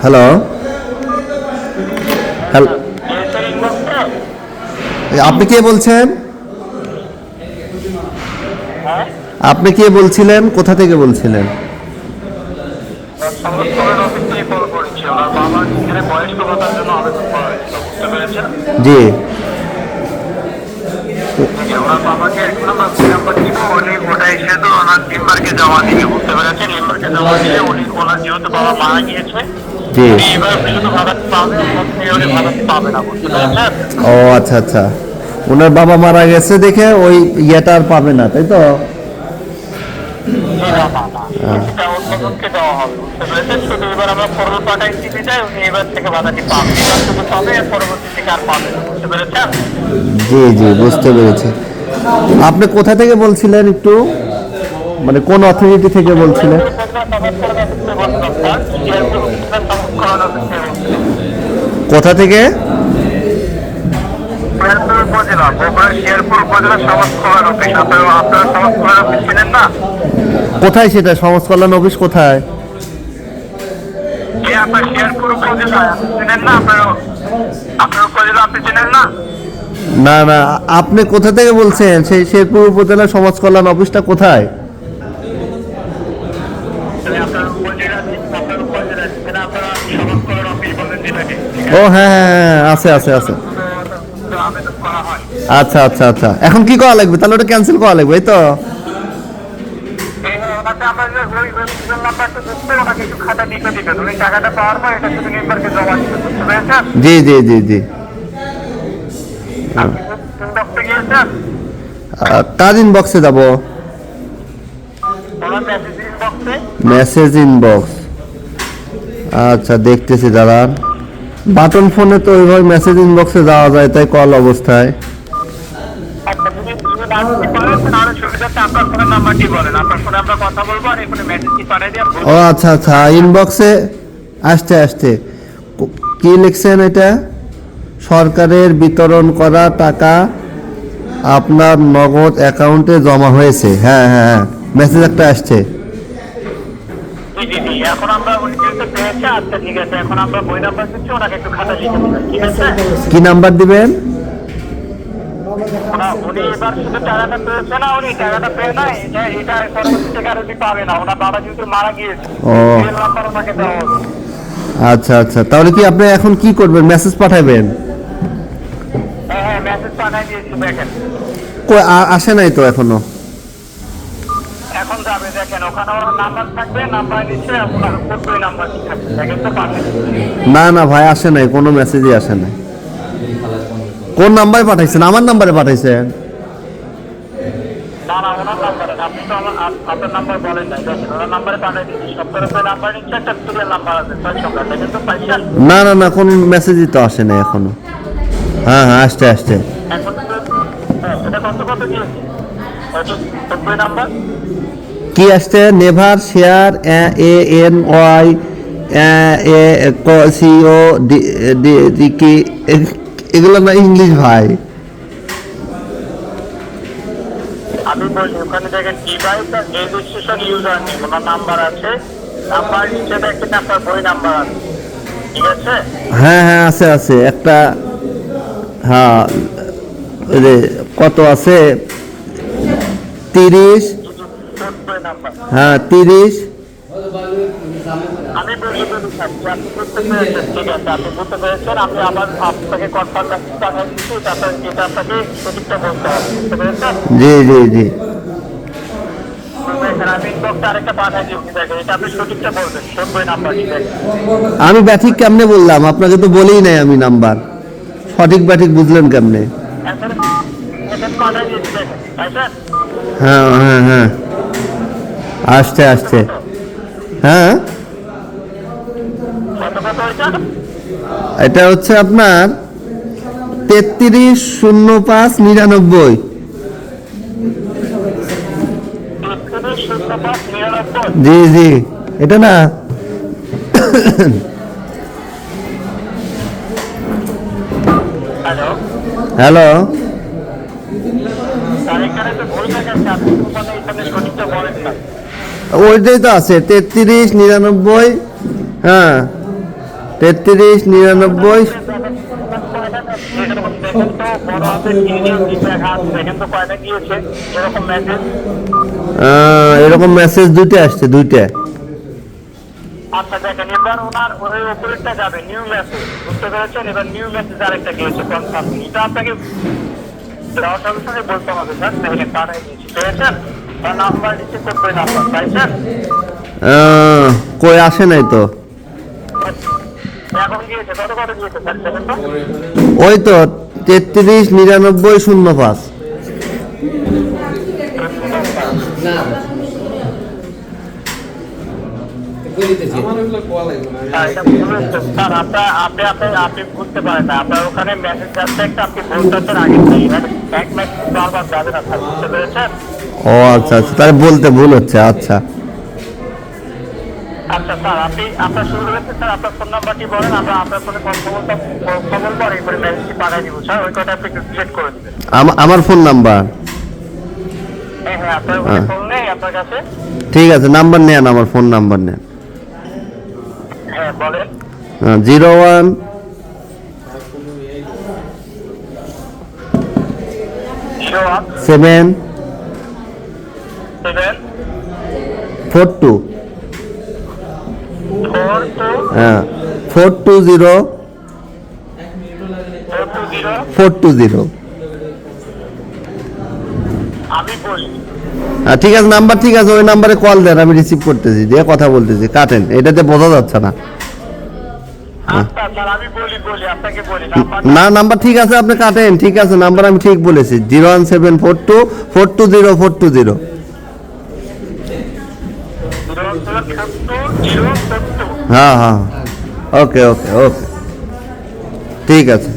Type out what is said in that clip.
Hello hello আপনি কে বলছেন? আপনি কে বলছিলেন? কোথা থেকে বলছিলেন? জি। ওনার জমা দিবে বুঝতে পেরেছেন জমা উনি যেহেতু বাবা মারা গিয়েছে ও আচ্ছা আচ্ছা। ওনার বাবা মারা গেছে দেখে ওই ইয়েটা আর পাবে না, তাই তো? জি জি, বুঝতে পেরেছি। আপনি কোথা থেকে বলছিলেন একটু? মানে কোন অথরিটি থেকে বলছিলেন? কোথা থেকে? কোথায় সেটা? সমাজ কল্যাণ অফিস কোথায়? না? না? আপনি কোথা থেকে বলছেন? সেই শেরপুর উপজেলা সমাজ কল্যাণ অফিসটা কোথায় তাহলে আপনার উপজেলা আপনার উপজেলা যেখানে আপনারা সমাজ কল্যাণ অফিস বলেন যেটাকে ও হ্যাঁ হ্যাঁ হ্যাঁ আছে আছে আছে। আচ্ছা আচ্ছা আচ্ছা। এখন কি করা লাগবে? তাহলে ওটা ক্যান্সেল করা লাগবে এই তো। জি জি জি জি। কার ইনবক্সে যাব। মেসেজ মেসেজ ইনবক্স আচ্ছা দেখতেছি দাঁড়ান। বাটন ফোনে তো ওইভাবে মেসেজ ইনবক্সে যাওয়া যায় তাই কল অবস্থায়। আচ্ছা ও আচ্ছা আচ্ছা ইনবক্সে আসতে আসতে কি লিখছেন এটা? সরকারের বিতরণ করা টাকা আপনার নগদ অ্যাকাউন্টে জমা হয়েছে। হ্যাঁ হ্যাঁ হ্যাঁ মেসেজ একটা আসছে। জি জি জি এখন আমরা উনি যেহেতু পেয়েছে। আচ্ছা ঠিক আছে। এখন আমরা বই নাম্বার দিচ্ছি ওনাকে একটু খাতা লিখে দিবেন। ঠিক আছে? কি নাম্বার দিবেন? উনি এবার শুধু টাকাটা পেয়েছে না উনি টাকাটা পেয়ে নাই। এটা এটা পরবর্তী থেকে উনি পাবে না। ওনার বাবা যেহেতু মারা গিয়েছে ও। নাম্বার ওনাকে দেওয়া আচ্ছা আচ্ছা। তাহলে কি আপনি এখন কি করবেন? মেসেজ পাঠাবেন? হ্যাঁ হ্যাঁ মেসেজ পাঠিয়ে দিয়েছি দেখেন। আসে নাই তো এখনও? এখন যাবে দেখেন ওখানে ওর নাম্বার থাকবে নাম্বার আপনার নাম্বার থাকবে দেখেন তো দিচ্ছি। না না ভাই আসে নাই কোনো মেসেজই আসে নাই। কোন নাম্বারে পাঠাইছেন? আমার নাম্বারে পাঠাইছেন? না না ওনার নাম্বারে না, আপনি তো আপনার নাম্বার বলেন নাই। ওনার নাম্বারে পাঠিয়ে দিচ্ছি সব করে নাম্বার নিচ্ছে একটা সিরিয়াল নাম্বার আছে ছয় সংখ্যা। দেখেন তো পাইছেন? না না না কোনো মেসেজই তো আসে নাই এখনও। হ্যাঁ হ্যাঁ আসছে আসছে। এখন হ্যাঁ, এটা কত কত দিয়েছি? কি আসছে? Never share A N Y A C O D কি? এগুলো না ইংলিশ ভাই। আমি বলি ওখানে দেখেন ডিভাইস আর রেজিস্ট্রেশন ইউজার নেম ওনার নাম্বার আছে। নাম্বার নিচে দেখেন আপনার বই নাম্বার আছে। ঠিক আছে? হ্যাঁ হ্যাঁ আছে আছে। একটা হ্যাঁ কত আছে? তিরিশ। হ্যাঁ তিরিশ। আমি জি জি জি। আমি ব্যাঠিক কেমনে বললাম? আপনাকে তো বলেই নাই আমি নাম্বার। সঠিক ব্যাঠিক বুঝলেন কেমনে? হ্যাঁ হ্যাঁ হ্যাঁ। আসছে আসছে। হ্যাঁ? এটা হচ্ছে আপনার তেত্রিশ শূন্য পাঁচ নিরানব্বই। জি জি। এটা না? হ্যালো হ্যালো তার এখানে তো ভুল দেখাচ্ছে আপনি তো মানে এখানে সঠিকটা বলেন না ওইটাই তো আছে, তেত্রিশ, নিরানব্বই হ্যাঁ তেত্রিশ, নিরানব্বই। এরকম মেসেজ দুইটা আসছে, দুইটা। আচ্ছা দেখেন, এবার ওনার ওই উপরেরটা যাবে নিউ মেসেজ বুঝতে পেরেছেন? এবার নিউ মেসেজ আরেকটা গিয়েছে কনফার্ম এটা আপনাকে দেওয়ার সঙ্গে সঙ্গে বলতে হবে স্যার পাঠাই দিয়েছি পেয়েছেন তার নাম্বার রিসিভ করবেন আপনার পাইছেন আহ, কই আসে নাই তো? ওই তো তেত্রিশ নিরানব্বই শূন্য পাঁচ হ্যাঁ, এটা বুঝতে- স্যার আপনার আপনি আপনি আপনি বুঝতে পারেন না আপনার ওখানে মেসেজ যাচ্ছে একটা আপনি বলতেছেন আগে এক মেসেজ বারবার যাবে না স্যার বুঝতে পেরেছেন? ও আচ্ছা আচ্ছা তাহলে বলতে ভুল হচ্ছে আচ্ছা। আচ্ছা স্যার আপনি আপনার শুরু স্যার আপনার ফোন নাম্বারটি বলেন আমরা আপনার ফোনে মেসেজটি পাঠিয়ে দিব স্যার ওই আপনি ডিলেট করে দিবেন। আমার ফোন নাম্বার হ্যাঁ হ্যাঁ আপনার ওখানে হ্যাঁ। ফোন নেই আপনার কাছে? ঠিক আছে নাম্বার নেন আমার ফোন নাম্বার নেন। হ্যাঁ zero one. Seven. Four two. হ্যাঁ four two zero. Four two zero. আমি বলি। হ্যাঁ ঠিক আছে নাম্বার ঠিক আছে ওই নাম্বারে কল দেন আমি রিসিভ করতেছি দিয়ে কথা বলতেছি কাটেন এটাতে বোঝা যাচ্ছে না। আচ্ছা বলি নাম্বার না নাম্বার ঠিক আছে আপনি কাটেন ঠিক আছে নাম্বার আমি ঠিক বলেছি zero one seven four two four two zero four two zero. Two হ্যাঁ হ্যাঁ। ওকে ওকে ওকে। ঠিক আছে।